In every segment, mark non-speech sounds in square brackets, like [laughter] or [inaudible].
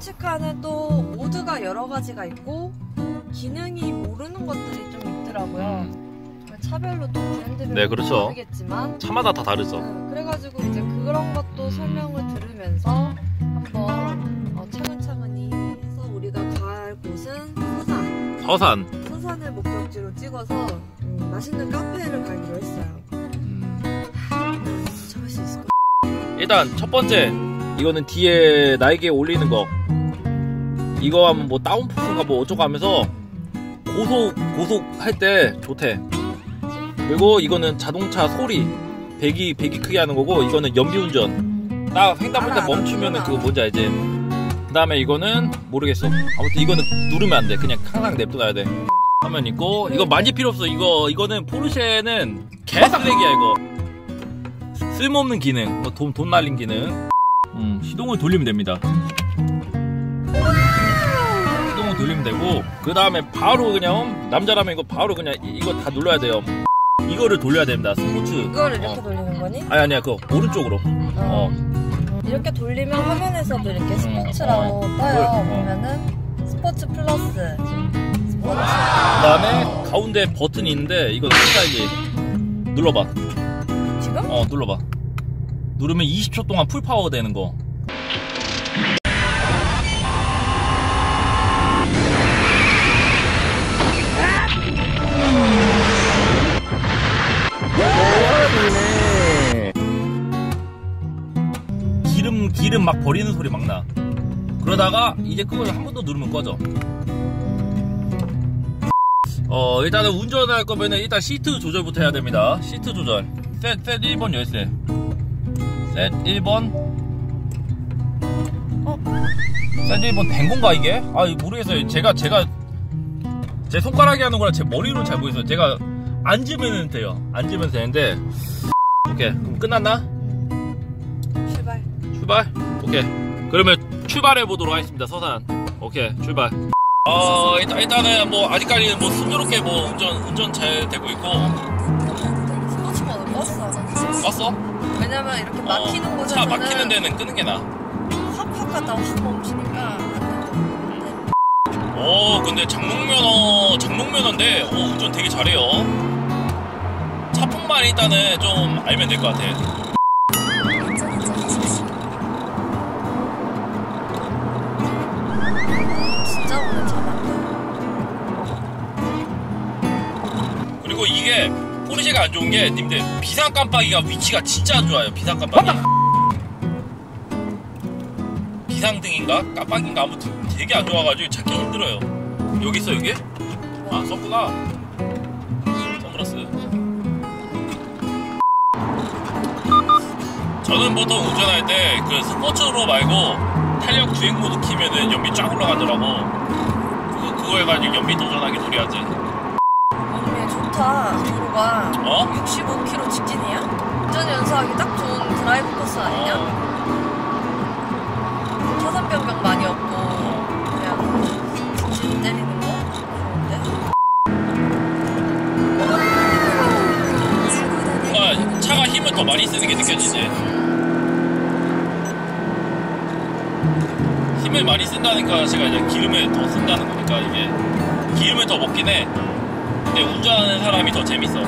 스포츠카는 또 모드가 여러 가지가 있고 기능이 모르는 것들이 좀 있더라고요. 차별로 또 브랜드별로 네, 그렇죠. 다르겠지만 차마다 다 다르죠. 어, 그래가지고 이제 그런 것도 설명을 들으면서 한번 어, 차근차근히 해서 우리가 갈 곳은 서산. 서산. 서산을 목적지로 찍어서 음, 맛있는 카페를 가기로 했어요. 음, 참을 수 있을 것 일단 첫 번째 이거는 뒤에 날개 올리는 거. 이거 하면 뭐 다운포스인가 뭐 어쩌고 하면서 고속 고속 할 때 좋대. 그리고 이거는 자동차 소리 배기 배기 크게 하는 거고 이거는 연비 운전. 딱 횡단볼 때 알아, 멈추면은. 그거 뭔지 알지? 그 다음에 이거는 모르겠어. 아무튼 이거는 누르면 안 돼. 그냥 항상 냅둬놔야 돼. 화면 있고 이거 많이 필요 없어. 이거 이거는 포르쉐는 개 쓰레기야 이거. 쓸모없는 기능, 뭐 돈, 돈 날린 기능. 음, 시동을 돌리면 됩니다. 돌리면 되고, 그 다음에 바로 그냥, 남자라면 이거 바로 그냥, 이- 이거 다 눌러야 돼요. 이거를 돌려야 됩니다, 스포츠. 이거를 이렇게 어. 돌리는 거니? 아니, 아니야, 그, 오른쪽으로. 어. 이렇게 돌리면 화면에서도 이렇게 스포츠라고 어. 떠요. 어. 보면은 스포츠 플러스. 스포츠. 그 다음에 가운데 버튼이 있는데, 이거 스타일이. 눌러봐. 지금? 어, 눌러봐. 누르면 20초 동안 풀파워 되는 거. 기름 막 버리는 소리 막 나. 그러다가 이제 그걸 한 번 더 누르면 꺼져. 어 일단은 운전할 거면은 일단 시트 조절부터 해야 됩니다. 시트 조절. 셋, 셋 1번 열쇠. 셋 1번. 어? 셋 1번 된 건가 이게? 아 모르겠어요. 제가 제가 제 손가락이 하는 거라 제 머리로 잘 모르겠어요. 제가 앉으면 돼요. 앉으면 되는데. 오케이 그럼 끝났나? 출발. 오케이. 그러면 출발해 보도록 하겠습니다. 서산. 오케이, 출발. 어, 일단, 일단은 뭐, 아직까지는 뭐, 순조롭게 뭐, 운전, 운전 잘 되고 있고. 스포츠. 껐어? 왜냐면 이렇게 막히는 어, 곳에서는 차 막히는 데는 끄는 게 나아. 확확 갔다 확 멈추니까. 오, 근데 장롱면허, 장롱면허인데, 오, 운전 되게 잘해요. 차폭만 일단은 좀 알면 될 것 같아. 안 좋은 게, 님들, 비상 깜빡이가 위치가 진짜 안 좋아요. 비상 깜빡이. 비상등인가? 깜빡인가? 아무튼 되게 안 좋아가지고 찾기 힘들어요. 여기 있어, 여기? 아, 썼구나. 선글라스. 저는 보통 운전할 때 그 스포츠로 말고 탄력 주행 모드 키면은 연비 쫙 올라가더라고. 그거, 그거 해가지고 연비 도전하기 노래하지. 좋다. 도로가 어? 65km 직진이야? 운전 연수하기 딱 좋은 드라이브 코스 아니냐? 어. 차선 변경 많이 없고 그냥 직진 때리는 거 좋은데? 뭔가 차가 힘을 더 많이 쓰는 게 느껴지지. 힘을 많이 거 자체가 이제 기름을 더 쓴다는 거니까 이게 기름을 더 먹긴 해. 근데 운전하는 사람이 더 재밌어.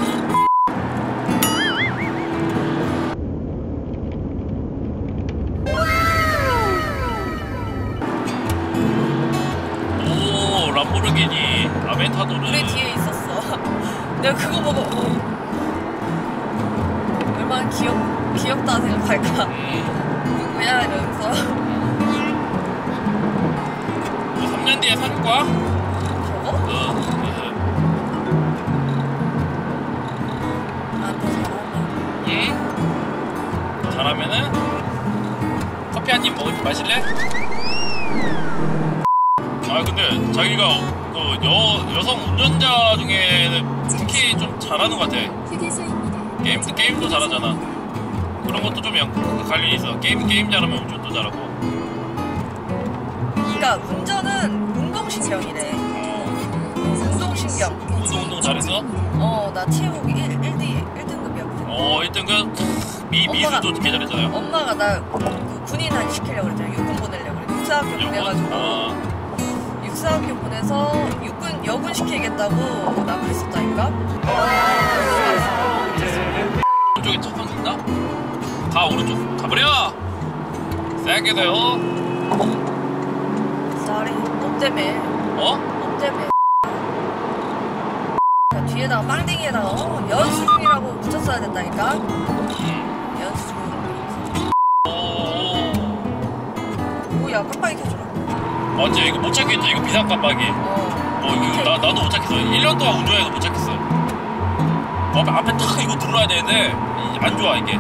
오 람보르기니 아벤타도르. 우리 뒤에 있었어. [laughs] 내가 그거 보고 어, 얼마나 귀엽 귀엽다 생각할까? 음, 누구야 이러면서 뭐 3년 뒤에 살 거야? 저거? 어, 마실래? 아 근데 자기가 그 여, 여성 운전자 중에는 특히 좀 잘하는 것 같아. 게임도 게임도 잘하잖아 그런 것도 좀 연- 관련이 있어 게임 게임 잘하면 운전도 잘하고 그러니까 운전은 운동신경이래. 어, 운동신경. 운동 운동 잘했어? 어, 나 체육 1, 1등, 1등급이었거든. 어 1등급 미, 미수도 되게 잘했잖아요 엄마가 나 그 군인 한 시키려고 그랬잖아. 육군 보내려고 그랬 육사학교 보내가지고 아, 육사학교 보내서 육군 여군 시키겠다고 나 그랬었다니까. 오른쪽에 첫 번째 있나? 가 오른쪽 가버려 세게 돼요 쌀이 너 때문에 어? 너 때문에. 야, 뒤에다가 빵댕이에다가 어? 연수 중이라고 붙였어야 된다니까. 음. 오야 깜빡이 켜줘라. 맞지 이거 못 찾겠다 이거 비상 깜빡이 어. 어 이거 나, 나도 못 찾겠어 1년 동안 운전해도 못 찾겠어 어, 앞에 탁 이거 눌러야 되는데 이- 안 좋아 이게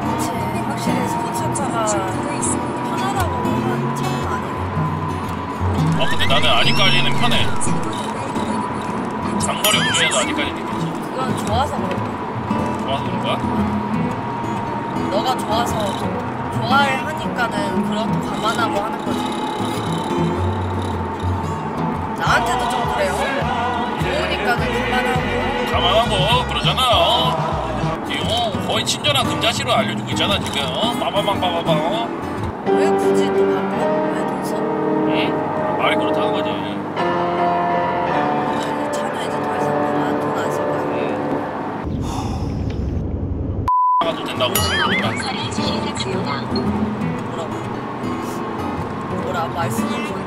그치. 확실히 스포츠카가 편하다고 한 차는 아니니까. 아 근데 나는 아직까지는 편해 장거리 운전해도 아직까지는 괜찮아 그건 좋아서 그런 거야. 좋아서 그런 거야? 너가 좋아서 좋아해 하니까는 그런 거 감안하고 하는 거지. 나한테도 좀 그래요. 좋으니까는 감안하고. 가만하고 그러잖아 어? 어, 거의 친절한 금자씨로 알려주고 있잖아 지금 어? 빠바방 빠바방 어? 왜 굳이 또 바꿔? 왜 동서? 응? 말이 그렇다는 거지 가도 된다고 그러니까 뭐라고? 뭐라 말씀을 좀.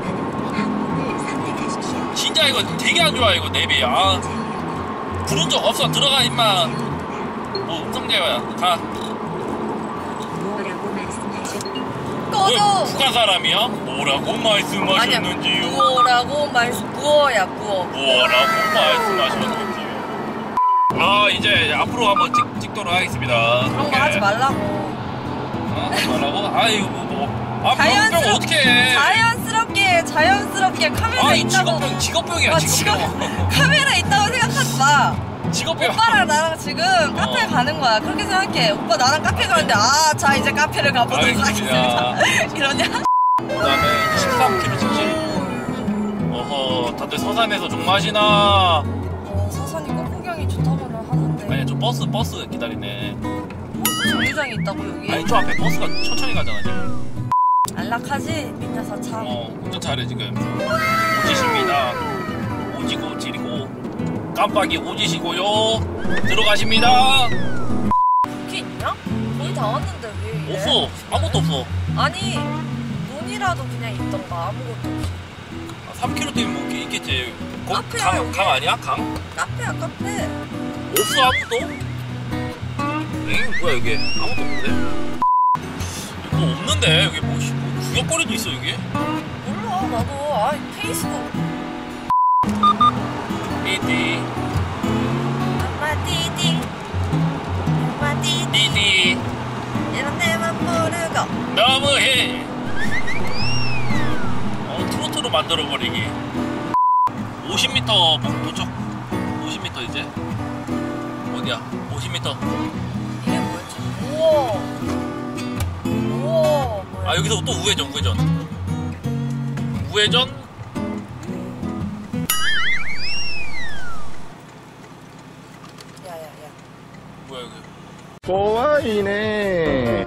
진짜 이거 되게 안 좋아 이거 내비 아 부른 적 없어 들어가 임마 뭐 음성대야 가왜 꺼져! 북한 사람이야? 뭐라고. 말씀하셨는지요? 무어라고 말씀, 무어야, 무어. 뭐라고 말씀하셨는지요? 아 이제 앞으로 한번 찍, 찍도록 하겠습니다 그런 거 하지 말라고. 어? 하지 말라고? 아이고 뭐 아, 자연스럽- 병 어떻게 해? 자연스럽게, 자연스럽게 카메라 아, 이 있다고. 직업병, 직업병이야, 아, 직업병. [laughs] 카메라 있다고 생각하지 마. 직업병. 오빠랑 나랑 지금 카페 어. 가는 거야. 그렇게 생각해. 오빠 나랑 카페 가는데 아, 자 이제 카페를 가보도록. 하겠습니다. [laughs] 이러냐? 그 다음에 13km 직진. 어허, 다들 서산에서 좀 마시나? 버스, 버스 기다리네. 버스 정류장이 있다고 여기? 아니, 저 앞에 버스가 천천히 가잖아, 지금. 안락하지? 민녀사 참. 어, 운전 잘해, 지금. 오지십니다. 오지고, 지리고. 깜빡이 오지시고요. 들어가십니다. 그게 있냐? 거의 다 왔는데 왜 이래? 없어. 아무것도 없어. 아니 눈이라도 그냥 있던가 아무것도 없이. 3km 뛰면 뭐 있겠지. 거, 카페야, 강, 여기. 강 아니야? 강? 카페야 카페. 없어 아무도? 에이 뭐야 여기 아무도 없는데? 뭐 없는데 여기 뭐, 씨, 뭐 구역거리도 있어 여기? 몰라 나도 아 페이스북. 띠띠 엄마 디디. 엄마 디디. 띠띠 이런 데만 모르고. 너무해 어 트로트로 만들어버리기 50m 도착 50m 이제 야 50m 이게 뭐였지? 우와. 우와. 뭐야? 아 여기서 또 우회전 우회전 우회전 야야야. 뭐야 여기 怖いね